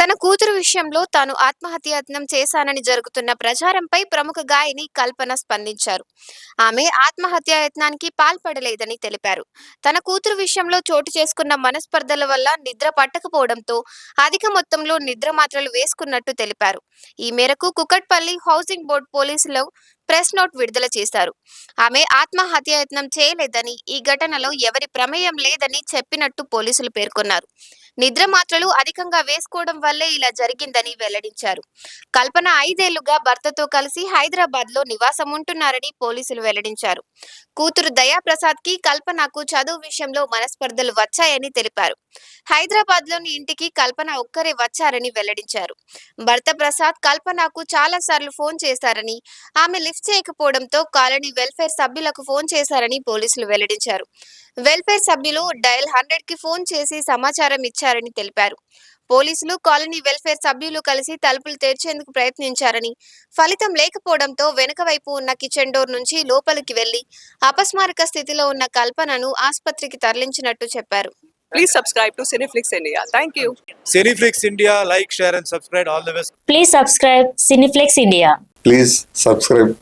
తన కూతురు విషయంలో తాను ఆత్మహత్యాయత్నం చేశానని జరుగుతున్న ప్రచారంపై ప్రముఖ గాయని కల్పన స్పందించారు. ఆమె ఆత్మహత్యాయత్నానికి పాల్పడలేదని తెలిపారు. తన కూతురు విషయంలో చోటు చేసుకున్న మనస్పర్ధల వల్ల నిద్ర పట్టకపోవడంతో అధిక మొత్తంలో నిద్ర మాత్రలు వేసుకున్నట్టు తెలిపారు. ఈ మేరకు కుకట్పల్లి హౌసింగ్ బోర్డు పోలీసులు ప్రెస్ నోట్ విడుదల చేశారు. ఆమె ఆత్మహత్యాయత్నం చేయలేదని ఈ ఘటనలో ఎవరి ప్రమేయం లేదని చెప్పినట్టు పోలీసులు పేర్కొన్నారు. నిద్ర మాత్రలు అధికంగా వేసుకోవడం వల్లే ఇలా జరిగిందని వెల్లడించారు. కల్పన ఐదేళ్ళుగా భర్తతో కలిసి హైదరాబాద్లో నివాసం ఉంటున్నారని పోలీసులు వెల్లడించారు. కూతురు దయాప్రసాద్కి కల్పనకు చదువు విషయంలో మనస్పర్ధలు వచ్చాయని తెలిపారు. హైదరాబాద్లోని ఇంటికి కల్పన ఒక్కరే వచ్చారని వెల్లడించారు. భర్త ప్రసాద్ కల్పనకు చాలా సార్లు ఫోన్ చేశారని ఆమె లిఫ్ట్ చేయకపోవడంతో కాలనీ వెల్ఫేర్ సభ్యులకు ఫోన్ చేశారని పోలీసులు వెల్లడించారు. వెల్ఫేర్ సభ్యులు డయల్ హండ్రెడ్కి ఫోన్ చేసి సమాచారం ఇచ్చారని తెలిపారు. పోలీసులు కాలనీ వెల్ఫేర్ సభ్యులు కలిసి తలుపులు తెరిచేందుకు ప్రయత్నించారని ఫలితం లేకపోవడంతో వెనుక వైపు ఉన్న కిచెన్ డోర్ నుంచి లోపలికి వెళ్ళి అపస్మారక స్థితిలో ఉన్న కల్పనను ఆస్పత్రికి తరలించినట్టు చెప్పారు. Please subscribe to Cineflix India thank you India like please subscribe India please subscribe